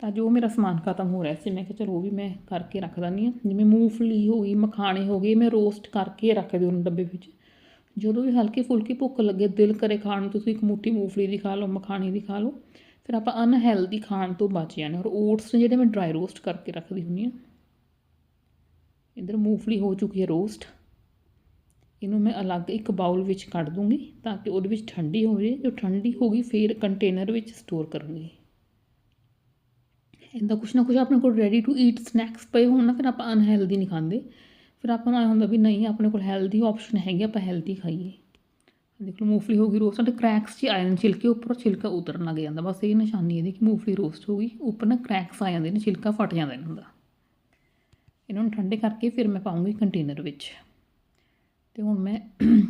ਤਾਂ ਜੋ ਮੇਰਾ ਸਮਾਨ ਖਤਮ ਹੋ ਰਿਹਾ ਸੀ, ਮੈਂ ਕਿਹਾ ਚਲੋ ਉਹ ਵੀ ਮੈਂ ਕਰਕੇ ਰੱਖ ਦਿੰਦੀ ਹਾਂ, ਜਿਵੇਂ ਮੂੰਗਫਲੀ ਹੋ ਗਈ, ਮਖਾਣੇ ਹੋ ਗਏ ਮੈਂ ਰੋਸਟ ਕਰਕੇ ਰੱਖਦੀ ਉਹਨਾਂ ਡੱਬੇ ਵਿੱਚ। ਜਦੋਂ ਵੀ ਹਲਕੀ ਫੁਲਕੀ ਭੁੱਖ ਲੱਗੇ, ਦਿਲ ਕਰੇ ਖਾਣ ਨੂੰ, ਤੁਸੀਂ ਇੱਕ ਮੁੱਠੀ ਮੂੰਗਫਲੀ ਦੀ ਖਾ ਲਓ, ਮਖਾਣੇ ਦੀ ਖਾ ਲਓ, ਫਿਰ ਆਪਾਂ ਅਨਹੈਲਦੀ ਖਾਣ ਤੋਂ ਬਚ ਜਾਂਦੇ ਔਰ ਓਟਸ ਜਿਹੜੇ ਮੈਂ ਡਰਾਈ ਰੋਸਟ ਕਰਕੇ ਰੱਖਦੀ ਹੁੰਦੀ ਹਾਂ ਇੱਧਰ ਮੂੰਗਫਲੀ ਹੋ ਚੁੱਕੀ ਹੈ ਰੋਸਟ। ਇਹਨੂੰ ਮੈਂ ਅਲੱਗ ਇੱਕ ਬਾਉਲ ਵਿੱਚ ਕੱਢ ਦੂੰਗੀ ਤਾਂ ਕਿ ਉਹਦੇ ਵਿੱਚ ਠੰਡੀ ਹੋ ਜੇ। ਜੋ ਠੰਡੀ ਹੋ ਗਈ, ਫਿਰ ਕੰਟੇਨਰ ਵਿੱਚ ਸਟੋਰ ਕਰੂੰਗੀ। ਇਹਦਾ ਕੁਛ ਨਾ ਕੁਛ ਆਪਣੇ ਕੋਲ ਰੈਡੀ ਟੂ ਈਟ ਸਨੈਕਸ ਪਏ ਹੋਣ ਨਾ, ਫਿਰ ਆਪਾਂ ਅਨਹੈਲਦੀ ਨਹੀਂ ਖਾਂਦੇ। ਫਿਰ ਆਪਾਂ ਨੂੰ ਐਂ ਹੁੰਦਾ ਵੀ ਨਹੀਂ, ਆਪਣੇ ਕੋਲ ਹੈਲਦੀ ਆਪਸ਼ਨ ਹੈਗੀ, ਆਪਾਂ ਹੈਲਦੀ ਖਾਈਏ। ਦੇਖ ਲਓ, ਮੂੰਗਫਲੀ ਹੋ ਗਈ ਰੋਸਟ ਤੇ ਕ੍ਰੈਕਸ 'ਚ ਆ ਜਾਂਦੇ ਛਿਲਕੇ ਉੱਪਰ, ਛਿਲਕਾ ਉਤਰਨ ਲੱਗ ਜਾਂਦਾ। ਬਸ ਇਹ ਨਿਸ਼ਾਨੀ ਇਹਦੀ ਕਿ ਮੂੰਗਫਲੀ ਰੋਸਟ ਹੋ ਗਈ, ਉੱਪਰ ਨਾ ਕ੍ਰੈਕਸ ਆ ਜਾਂਦੇ ਨੇ, ਛਿਲਕਾ ਫਟ ਜਾਂਦਾ ਇਹਨਾਂ ਦਾ। ਇਹਨਾਂ ਨੂੰ ਠੰਡੇ ਕਰਕੇ ਫਿਰ ਮੈਂ ਪਾਉਂਗੀ ਕੰਟੇਨਰ ਵਿੱਚ। ਤੇ ਹੁਣ ਮੈਂ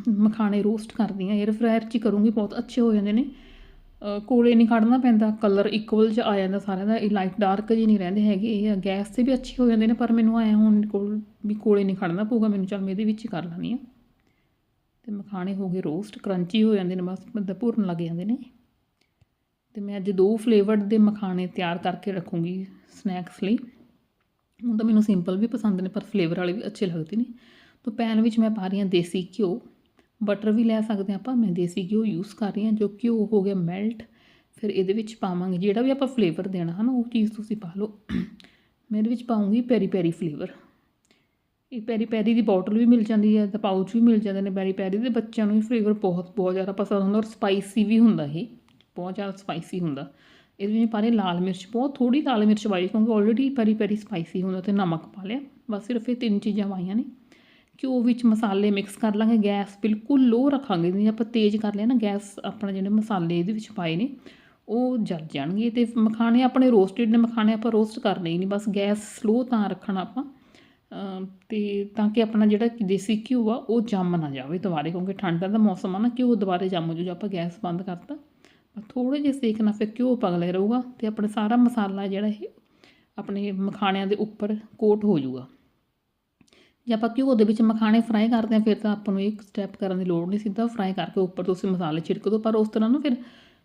ਮਖਾਣੇ ਰੋਸਟ ਕਰਦੀ ਹਾਂ। 에ਅਰ ਫਰਾਇਰ 'ਚ ਹੀ ਕਰੂੰਗੀ, ਬਹੁਤ ਅੱਛੇ ਹੋ ਜਾਂਦੇ ਨੇ। ਕੋਲੇ ਨਹੀਂ ਕੱਢਣਾ ਪੈਂਦਾ, ਕਲਰ ਇਕੁਅਲ 'ਚ ਆ ਜਾਂਦਾ ਸਾਰਿਆਂ ਦਾ। ਇਹ ਲਾਈਟ ਡਾਰਕ ਜਿਹੇ ਨਹੀਂ ਰਹਿੰਦੇ ਹੈਗੇ। ਇਹ ਗੈਸ 'ਤੇ ਵੀ ਅੱਛੇ ਹੋ ਜਾਂਦੇ ਨੇ, ਪਰ ਮੈਨੂੰ ਆਇਆ ਹੁਣ ਕੋਲ ਵੀ ਕੋਲੇ ਨਹੀਂ ਖੜਨਾ ਪਊਗਾ। ਮੈਨੂੰ ਚੱਲ ਮੈਂ ਇਹਦੇ ਵਿੱਚ ਹੀ ਕਰ ਲੈਂਦੀ ਹਾਂ। ਤੇ ਮਖਾਣੇ ਹੋ ਗਏ ਰੋਸਟ, ਕਰੰਚੀ ਹੋ ਜਾਂਦੇ ਨੇ, ਬਸ ਬੰਦਾ ਭੁਰਨ ਲੱਗ ਜਾਂਦੇ ਨੇ। ਤੇ ਮੈਂ ਅੱਜ ਦੋ ਫਲੇਵਰਡ ਦੇ ਮਖਾਣੇ ਤਿਆਰ ਕਰਕੇ ਰੱਖੂੰਗੀ ਸਨੈਕਸ ਲਈ। ਹੁਣ ਤਾਂ ਮੈਨੂੰ ਸਿੰਪਲ ਵੀ ਪਸੰਦ ਨੇ, ਪਰ ਫਲੇਵਰ ਵਾਲੇ ਵੀ ਅੱਛੇ ਲੱਗਦੇ ਨੇ। ਤਾਂ ਪੈਨ ਵਿੱਚ ਮੈਂ ਪਾ ਰਹੀ ਹਾਂ ਦੇਸੀ ਘਿਓ। ਬਟਰ ਵੀ ਲੈ ਸਕਦੇ ਹਾਂ ਆਪਾਂ, ਮੈਂ ਦੇਸੀ ਘਿਓ ਯੂਜ਼ ਕਰ ਰਹੀ ਹਾਂ, ਜੋ ਘਿਓ ਹੋ ਗਿਆ ਮੈਲਟ ਫਿਰ ਇਹਦੇ ਵਿੱਚ ਪਾਵਾਂਗੇ, ਜਿਹੜਾ ਵੀ ਆਪਾਂ ਫਲੇਵਰ ਦੇਣਾ ਹੈ ਨਾ ਉਹ ਚੀਜ਼ ਤੁਸੀਂ ਪਾ ਲਓ। ਮੈਂ ਇਹਦੇ ਵਿੱਚ ਪਾਉਂਗੀ ਪੈਰੀ ਪੈਰੀ ਫਲੇਵਰ ਇਹ ਪੈਰੀ ਪੈਰੀ ਦੀ ਬੋਟਲ ਵੀ ਮਿਲ ਜਾਂਦੀ ਹੈ, ਤੇ ਪਾਊਚ ਵੀ ਮਿਲ ਜਾਂਦੇ ਨੇ ਪੈਰੀ ਪੈਰੀ ਦੇ, ਬੱਚਿਆਂ ਨੂੰ ਵੀ ਫਲੇਵਰ ਬਹੁਤ ਬਹੁਤ ਜ਼ਿਆਦਾ ਪਸੰਦ ਹੁੰਦਾ, ਔਰ ਸਪਾਈਸੀ ਵੀ ਹੁੰਦਾ ਇਹ। ਬਹੁਤ ਜ਼ਿਆਦਾ ਸਪਾਈਸੀ ਹੁੰਦਾ। ਇਹਦੇ ਵਿੱਚ ਪਾ ਰਹੇ ਲਾਲ ਮਿਰਚ, ਬਹੁਤ ਥੋੜੀ ਲਾਲ ਮਿਰਚ ਪਾਈ ਕਿਉਂਕਿ ਆਲਰੇਡੀ ਪੈਰੀ ਪੈਰੀ ਸਪਾਈਸੀ ਹੁੰਦਾ ਤੇ ਨਮਕ ਪਾ ਲਿਆ। ਬਸ ਸਿਰਫ ਇਹ ਤਿੰਨ ਚੀਜ਼ਾਂ ਪਾਈਆਂ ਨੇ। ਘਿਓ ਵਿੱਚ ਮਸਾਲੇ ਮਿਕਸ ਕਰ ਲਾਂਗੇ, ਗੈਸ ਬਿਲਕੁਲ ਲੋ ਰੱਖਾਂਗੇ, ਨਹੀਂ ਆਪਾਂ ਤੇਜ਼ ਕਰ ਲਿਆ ਨਾ, ਗੈਸ ਆਪਣਾ ਜਿਹੜੇ ਮਸਾਲੇ ਇਹਦੇ ਵਿੱਚ ਪਾਏ ਨੇ, ਉਹ ਜਲ ਜਾਣਗੇ। ਤੇ ਮਖਾਣੇ ਆਪਣੇ ਰੋਸਟਡ ਨੇ, ਮਖਾਣੇ ਆਪਾਂ ਰੋਸਟ ਕਰਨੇ ਹੀ ਨਹੀਂ, ਬਸ ਗੈਸ ਸਲੋ ਤਾਂ ਰੱਖਣਾ ਆਪਾਂ। ਅਮ ਤੇ ਤਾਂ ਕਿ ਆਪਣਾ ਜਿਹੜਾ ਦੇਸੀ ਘਿਓ ਆ, ਉਹ ਜੰਮ ਨਾ ਜਾਵੇ ਦੁਬਾਰੇ, ਕਿਉਂਕਿ ਠੰਡਾ ਦਾ ਮੌਸਮ ਆ ਨਾ, ਘਿਓ ਦੁਬਾਰੇ ਜੰਮ ਜੂ ਜੇ ਆਪਾਂ ਗੈਸ ਬੰਦ ਕਰਤਾ। ਥੋੜੇ ਜਿਹੇ ਸੇਕ ਨਾਲ ਫਿਰ ਘਿਓ ਪਗਲੇ ਰਹੂਗਾ ਤੇ ਆਪਣਾ ਸਾਰਾ ਮਸਾਲਾ ਜਿਹੜਾ ਇਹ ਆਪਣੇ ਮਖਾਣਿਆਂ ਦੇ ਉੱਪਰ ਕੋਟ ਹੋ ਜਾਊਗਾ। ਜੇ ਆਪਾਂ ਘਿਓ ਦੇ ਵਿੱਚ ਮਖਾਣੇ ਫਰਾਈ ਕਰਦੇ ਹਾਂ, ਫਿਰ ਤਾਂ ਆਪਾਂ ਨੂੰ ਇੱਕ ਸਟੈਪ ਕਰਨ ਦੀ ਲੋੜ ਨਹੀਂ, ਸਿੱਧਾ ਫਰਾਈ ਕਰਕੇ ਉੱਪਰ ਤੁਸੀਂ ਮਸਾਲੇ ਛਿੜਕ ਦਿਓ। ਪਰ ਉਸ ਤਰ੍ਹਾਂ ਨਾ ਫਿਰ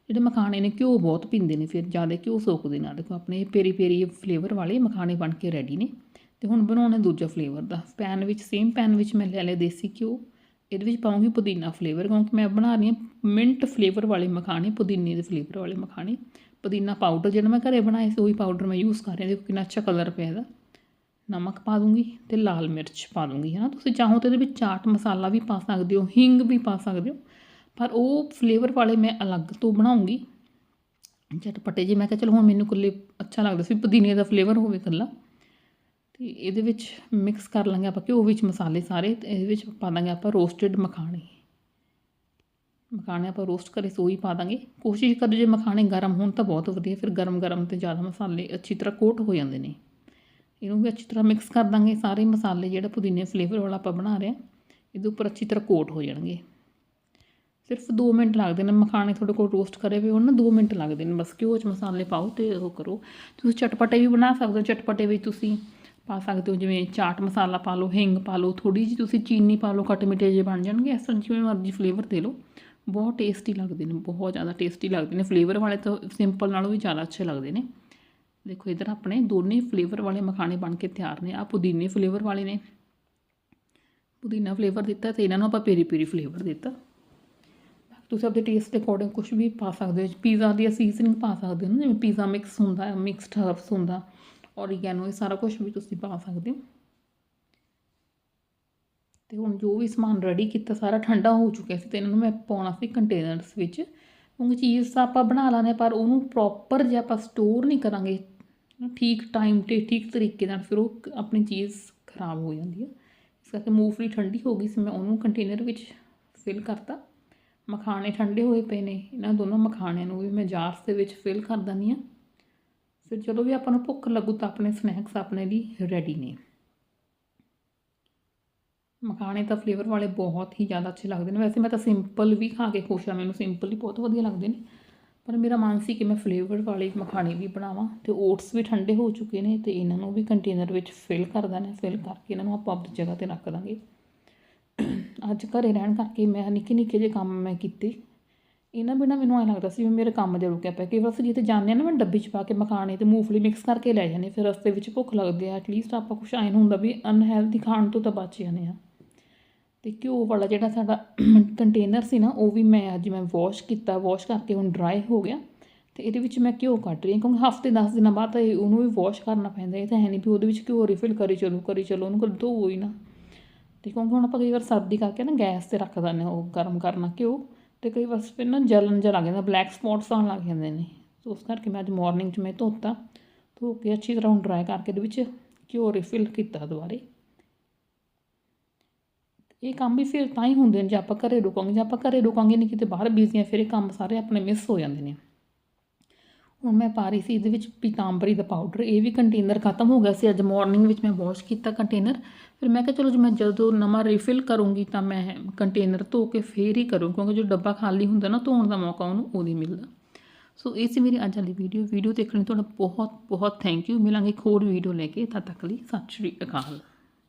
ਜਿਹੜੇ ਮਖਾਣੇ ਨੇ, ਘਿਓ ਬਹੁਤ ਪੀਂਦੇ ਨੇ, ਫਿਰ ਜ਼ਿਆਦਾ ਘਿਓ ਸੋਕਦੇ ਨਾ। ਦੇਖੋ, ਆਪਣੇ ਪੇਰੀ ਪੇਰੀ ਫਲੇਵਰ ਵਾਲੇ ਮਖਾਣੇ ਬਣ ਕੇ ਰੈਡੀ ਨੇ। ਤੇ ਹੁਣ ਬਣਾਉਣਾ ਦੂਜਾ ਫਲੇਵਰ ਦਾ। ਪੈਨ ਵਿੱਚ ਸੇਮ ਪੈਨ ਵਿੱਚ ਮੈਂ ਲੈ ਲਿਆ ਦੇਸੀ ਘਿਓ। ਇਹਦੇ ਵਿੱਚ ਪਾਉਂਗੀ ਪੁਦੀਨਾ ਫਲੇਵਰ ਕਿਉਂਕਿ ਮੈਂ ਬਣਾ ਰਹੀ ਹਾਂ ਮਿੰਟ ਫਲੇਵਰ ਵਾਲੇ ਮਖਾਣੇ, ਪੁਦੀਨੇ ਦੇ ਫਲੇਵਰ ਵਾਲੇ ਮਖਾਣੇ। ਪੁਦੀਨਾ ਪਾਊਡਰ ਜਿਹੜਾ ਮੈਂ ਘਰੇ ਬਣਾਇਆ ਸੀ, ਉਹੀ ਪਾਊਡਰ ਮੈਂ ਯੂਜ਼ ਕਰ ਰਹੀ ਹਾਂ। ਦੇਖੋ ਕਿੰਨਾ ਅੱਛਾ ਕਲਰ ਪਿਆ ਇਹਦਾ। ਨਮਕ ਪਾ ਦੂੰਗੀ ਤੇ ਲਾਲ ਮਿਰਚ ਪਾ ਦੂੰਗੀ ਹੈ ਨਾ ਤੁਸੀਂ ਚਾਹੋ ਤਾਂ ਇਹਦੇ ਵਿੱਚ ਚਾਟ ਮਸਾਲਾ ਵੀ ਪਾ ਸਕਦੇ ਹੋ, ਹਿੰਗ ਵੀ ਪਾ ਸਕਦੇ ਹੋ, ਪਰ ਉਹ ਫਲੇਵਰ ਵਾਲੇ ਮੈਂ ਅਲੱਗ ਤੋਂ ਬਣਾਉਂਗੀ। ਚਟਪਟੇ ਜੇ ਮੈਂ ਕਿਹਾ, ਚਲੋ ਹੁਣ ਮੈਨੂੰ ਇਕੱਲੇ ਅੱਛਾ ਲੱਗਦਾ ਸੀ, ਪੁਦੀਨੇ ਦਾ ਫਲੇਵਰ ਹੋਵੇ ਇਕੱਲਾ ਤੇ ਇਹਦੇ ਵਿੱਚ ਮਿਕਸ ਕਰ ਲਾਂਗੇ ਆਪਾਂ ਘਿਓ ਵਿੱਚ ਮਸਾਲੇ ਸਾਰੇ ਤੇ ਇਹਦੇ ਵਿੱਚ ਪਾ ਦਾਂਗੇ ਆਪਾਂ ਰੋਸਟਡ ਮਖਾਣੇ। ਮਖਾਣੇ ਆਪਾਂ ਰੋਸਟ ਕਰੇ ਸੋਈ ਪਾ ਦਾਂਗੇ। ਕੋਸ਼ਿਸ਼ ਕਰੋ ਜੇ ਮਖਾਣੇ ਗਰਮ ਹੋਣ ਤਾਂ ਬਹੁਤ ਵਧੀਆ, ਫਿਰ ਗਰਮ ਗਰਮ ਤੇ ਜ਼ਿਆਦਾ ਮਸਾਲੇ ਅੱਛੀ ਤਰ੍ਹਾਂ ਕੋਟ ਹੋ ਜਾਂਦੇ ਨੇ। ਇਹਨੂੰ ਵੀ ਅੱਛੀ ਤਰ੍ਹਾਂ ਮਿਕਸ ਕਰ ਦਾਂਗੇ, ਸਾਰੇ ਮਸਾਲੇ ਜਿਹੜਾ ਪੁਦੀਨੇ ਫਲੇਵਰ ਵਾਲਾ ਆਪਾਂ ਬਣਾ ਰਹੇ ਹਾਂ, ਇਹਦੇ ਉੱਪਰ ਅੱਛੀ ਤਰ੍ਹਾਂ ਕੋਟ ਹੋ ਜਾਣਗੇ। ਸਿਰਫ 2 ਮਿੰਟ ਲੱਗਦੇ ਨੇ, ਮਖਾਣੇ ਤੁਹਾਡੇ ਕੋਲ ਰੋਸਟ ਕਰੇ ਹੋਏ ਹੋਣ ਨਾ 2 ਮਿੰਟ ਲੱਗਦੇ ਨੇ, ਬਸ ਘਿਓ 'ਚ ਮਸਾਲੇ ਪਾਓ ਤੇ ਉਹ ਕਰੋ। ਤੁਸੀਂ ਚਟਪਟੇ ਵੀ ਬਣਾ ਸਕਦੇ ਹੋ, ਚਟਪਟੇ ਵਿੱਚ ਤੁਸੀਂ ਪਾ ਸਕਦੇ ਹੋ, ਜਿਵੇਂ ਚਾਟ ਮਸਾਲਾ ਪਾ ਲਓ, ਹਿੰਗ ਪਾ ਲਓ ਥੋੜੀ ਜਿਹੀ ਤੁਸੀਂ ਚੀਨੀ ਪਾ ਲਓ ਖੱਟੇ ਮਿੱਠੇ ਜਿਹੇ ਬਣ ਜਾਣਗੇ, ਇਸ ਤਰ੍ਹਾਂ ਜਿਵੇਂ ਮਰਜ਼ੀ ਫਲੇਵਰ ਦੇ ਲਓ। ਬਹੁਤ ਟੇਸਟੀ ਲੱਗਦੇ ਨੇ, ਬਹੁਤ ਜ਼ਿਆਦਾ ਟੇਸਟੀ ਲੱਗਦੇ ਨੇ। ਫਲੇਵਰ ਵਾਲੇ ਤਾਂ ਸਿੰਪਲ ਨਾਲੋਂ ਵੀ ਜ਼ਿਆਦਾ ਅੱਛੇ ਲੱਗਦੇ ਨੇ। ਦੇਖੋ ਇਧਰ ਆਪਣੇ ਦੋਨੇ ਫਲੇਵਰ ਵਾਲੇ ਮਖਾਣੇ ਬਣ ਕੇ ਤਿਆਰ ਨੇ। ਆ ਪੁਦੀਨੇ ਫਲੇਵਰ ਵਾਲੇ ਨੇ। ਪੁਦੀਨਾ ਫਲੇਵਰ ਦਿੱਤਾ ਤੇ ਇਹਨਾਂ ਨੂੰ ਆਪਾਂ ਪੇਰੀ ਪੇਰੀ ਫਲੇਵਰ ਦਿੱਤਾ। ਤੁਸੀਂ ਆਪਣੇ ਟੇਸਟ ਦੇ ਅਕੋਰਡਿੰਗ ਕੁਝ ਵੀ ਪਾ ਸਕਦੇ ਹੋ। ਪੀਜ਼ਾ ਦੀ ਸੀਜ਼ਨਿੰਗ ਪਾ ਸਕਦੇ ਹੋ ਨਾ, ਜਿਵੇਂ ਪੀਜ਼ਾ ਮਿਕਸ ਹੁੰਦਾ ਮਿਕਸਡ ਹਰਬਸ ਹੁੰਦਾ। ਔਰੀਗੈਨੋ ਇਹ ਸਾਰਾ ਕੁਝ ਵੀ ਤੁਸੀਂ ਪਾ ਸਕਦੇ ਹੋ। ਤੇ ਹੁਣ ਜੋ ਵੀ ਸਮਾਨ ਰੈਡੀ ਕੀਤਾ, ਸਾਰਾ ਠੰਡਾ ਹੋ ਚੁੱਕਿਆ ਸੀ ਤੇ ਇਹਨਾਂ ਨੂੰ ਮੈਂ ਪਾਉਣਾ ਸੀ ਕੰਟੇਨਰਸ ਵਿੱਚ। ਕਿਉਂਕਿ ਚੀਜ਼ ਤਾਂ ਆਪਾਂ ਬਣਾ ਲਾਣੇ ਪਰ ਉਹਨੂੰ ਪ੍ਰੋਪਰ ਜੇ ਆਪਾਂ ਸਟੋਰ ਨਹੀਂ ਕਰਾਂਗੇ, ਠੀਕ ਟਾਈਮ ਤੇ, ਠੀਕ ਤਰੀਕੇ ਨਾਲ ਫਿਰ ਉਹ ਆਪਣੀ ਚੀਜ਼ ਖਰਾਬ ਹੋ ਜਾਂਦੀ ਹੈ ਇਸ ਕਰਕੇ ਮੂੰਗਫਲੀ ਠੰਡੀ ਹੋ ਗਈ ਸੀ, ਮੈਂ ਉਹਨੂੰ ਕੰਟੇਨਰ ਵਿੱਚ ਫਿਲ ਕਰਤਾ। ਮਖਾਣੇ ਠੰਡੇ ਹੋਏ ਪਏ ਨੇ, ਇਹਨਾਂ ਦੋਨੋਂ ਮਖਾਣਿਆਂ ਨੂੰ ਵੀ ਮੈਂ ਜਾਰਸ ਦੇ ਵਿੱਚ ਫਿਲ ਕਰ ਦਿੰਦੀ ਹਾਂ। ਫਿਰ ਜਦੋਂ ਵੀ ਆਪਾਂ ਨੂੰ ਭੁੱਖ ਲੱਗੂ ਤਾਂ ਆਪਣੇ ਸਨੈਕਸ ਆਪਣੇ ਲਈ ਰੈਡੀ ਨੇ। ਮਖਾਣੇ ਤਾਂ ਫਲੇਵਰ ਵਾਲੇ ਬਹੁਤ ਹੀ ਜ਼ਿਆਦਾ ਅੱਛੇ ਲੱਗਦੇ ਨੇ। ਵੈਸੇ ਮੈਂ ਤਾਂ ਸਿੰਪਲ ਵੀ ਖਾ ਕੇ ਖੁਸ਼ ਆ ਮੈਨੂੰ ਸਿੰਪਲ ਹੀ ਬਹੁਤ ਵਧੀਆ ਲੱਗਦੇ ਨੇ। ਪਰ ਮੇਰਾ ਮਨ ਸੀ ਕਿ ਮੈਂ ਫਲੇਵਰ ਵਾਲੇ ਮਖਾਣੇ ਵੀ ਬਣਾਵਾਂ ਤੇ ਓਟਸ ਵੀ ਠੰਡੇ ਹੋ ਚੁੱਕੇ ਨੇ ਤੇ ਇਹਨਾਂ ਨੂੰ ਵੀ ਕੰਟੇਨਰ ਵਿੱਚ ਫਿਲ ਕਰ ਦੇਣਾ ਫਿਲ ਕਰਕੇ ਇਹਨਾਂ ਨੂੰ ਆਪਾਂ ਆਪਣੀ ਜਗ੍ਹਾ ਤੇ ਰੱਖ ਦਾਂਗੇ। ਅੱਜ ਘਰੇ ਰਹਿਣ ਕਰਕੇ ਮੈਂ ਨਿੱਕੇ ਨਿੱਕੇ ਜਿਹੇ ਕੰਮ ਮੈਂ ਕੀਤੇ। ਇਹਨਾਂ ਬਿਨਾਂ ਮੈਨੂੰ ਐਂ ਲੱਗਦਾ ਸੀ ਵੀ ਮੇਰੇ ਕੰਮ ਜਿਹਾ ਰੁਕਿਆ ਪਿਆ ਕਿ ਬਸ ਜਿੱਥੇ ਜਾਂਦੇ ਆ ਨਾ, ਮੈਂ ਡੱਬੀ 'ਚ ਪਾ ਕੇ ਮਖਾਣੇ ਤੇ ਮੂੰਗਫਲੀ ਮਿਕਸ ਕਰਕੇ ਲੈ ਜਾਂਦੇ ਫਿਰ ਰਸਤੇ ਵਿੱਚ ਭੁੱਖ ਲੱਗਦੀ ਆ। ਐਟਲੀਸਟ ਆਪਾਂ ਕੁਛ ਐਂ ਹੁੰਦਾ ਵੀ ਅਨਹੈਲਦੀ ਖਾਣ ਤੋਂ ਤਾਂ ਬਚ ਜਾਂਦੇ ਆ ਤੇ ਘਿਓ ਵਾਲਾ ਜਿਹੜਾ ਸਾਡਾ ਕੰਟੇਨਰ ਸੀ ਨਾ, ਉਹ ਵੀ ਮੈਂ ਅੱਜ ਮੈਂ ਵਾਸ਼ ਕੀਤਾ। ਵਾਸ਼ ਕਰਕੇ ਹੁਣ ਡਰਾਈ ਹੋ ਗਿਆ ਤੇ ਇਹਦੇ ਵਿੱਚ ਮੈਂ ਘਿਓ ਕੱਢ ਰਹੀ ਹਾਂ, ਕਿਉਂਕਿ ਹਫ਼ਤੇ 10 ਦਿਨਾਂ ਬਾਅਦ ਤਾਂ ਇਹ ਉਹਨੂੰ ਵੀ ਵਾਸ਼ ਕਰਨਾ ਪੈਂਦਾ। ਇਹ ਤਾਂ ਹੈ ਨਹੀਂ ਵੀ ਉਹਦੇ ਵਿੱਚ ਘਿਓ ਰਿਫਿਲ ਕਰੀ ਚਲੋ ਕਰੀ ਚਲੋ, ਉਹਨੂੰ ਕਦੇ ਧੋਵੋ ਹੀ ਨਾ। ਤੇ ਕਿਉਂਕਿ ਹੁਣ ਆਪਾਂ ਕਈ ਵਾਰ ਸਰਦੀ ਕਰਕੇ ਨਾ ਗੈਸ ਤੇ ਰੱਖ ਦਿੰਦੇ ਉਹ ਗਰਮ ਕਰਨਾ ਘਿਓ। ਤੇ ਕਈ ਵਾਰ ਫਿਰ ਨਾ ਜਲਨ ਜਿਹਾ ਲੱਗ ਜਾਂਦਾ ਬਲੈਕ ਸਪੌਟਸ ਆਉਣ ਲੱਗ ਜਾਂਦੇ ਨੇ। ਸੋ ਉਸ ਕਰਕੇ ਮੈਂ ਅੱਜ ਮਾਰਨਿੰਗ 'ਚ ਮੈਂ ਧੋਤਾ, ਧੋ ਕੇ ਅੱਛੀ ਤਰ੍ਹਾਂ ਹੁਣ ਡਰਾਈ ਕਰਕੇ ਇਹਦੇ ਵਿੱਚ ਘਿਓ ਰਿਫਿਲ ਕੀਤਾ ਦੁਬਾਰੇ। ਇਹ ਕੰਮ ਵੀ ਫਿਰ ਤਾਂ ਹੀ ਹੁੰਦੇ ਨੇ, ਜੇ ਆਪਾਂ ਘਰੇ ਰੁਕਾਂਗੇ, ਜੇ ਆਪਾਂ ਘਰੇ ਰੁਕਾਂਗੇ ਨਹੀਂ ਕਿਤੇ ਬਾਹਰ ਬੀਜ਼ੀਆਂ ਫਿਰ ਇਹ ਕੰਮ ਸਾਰੇ ਆਪਣੇ ਮਿਸ ਹੋ ਜਾਂਦੇ ਨੇ। ਹੁਣ ਮੈਂ ਪਾ ਰਹੀ ਸੀ ਇਹਦੇ ਵਿੱਚ ਪੀਤਾਂਬਰੀ ਦਾ ਪਾਊਡਰ ਇਹ ਵੀ ਕੰਟੇਨਰ ਖਤਮ ਹੋ ਗਿਆ ਸੀ। ਅੱਜ ਮਾਰਨਿੰਗ ਵਿੱਚ ਮੈਂ ਵਾਸ਼ ਕੀਤਾ ਕੰਟੇਨਰ ਫਿਰ ਮੈਂ ਕਿਹਾ, ਚਲੋ ਜੇ, ਮੈਂ ਜਦੋਂ ਨਵਾਂ ਰੀਫਿਲ ਕਰੂੰਗੀ ਤਾਂ ਮੈਂ ਕੰਟੇਨਰ ਧੋ ਕੇ ਫੇਰ ਹੀ ਕਰੂੰ, ਕਿਉਂਕਿ ਜੋ ਡੱਬਾ ਖਾਲੀ ਹੁੰਦਾ ਨਾ, ਧੋਣ ਦਾ ਮੌਕਾ ਉਹਨੂੰ ਉਦੋਂ ਮਿਲਦਾ। ਸੋ ਇਹ ਸੀ ਮੇਰੀ ਅੱਜ ਵਾਲੀ ਵੀਡੀਓ ਵੀਡੀਓ ਦੇਖਣ ਲਈ ਤੁਹਾਡਾ ਬਹੁਤ ਬਹੁਤ ਥੈਂਕ ਯੂ ਮਿਲਾਂਗੇ ਇੱਕ ਹੋਰ ਵੀਡੀਓ ਲੈ ਕੇ। ਤਦ ਤੱਕ ਲਈ ਸਤਿ ਸ਼੍ਰੀ ਅਕਾਲ।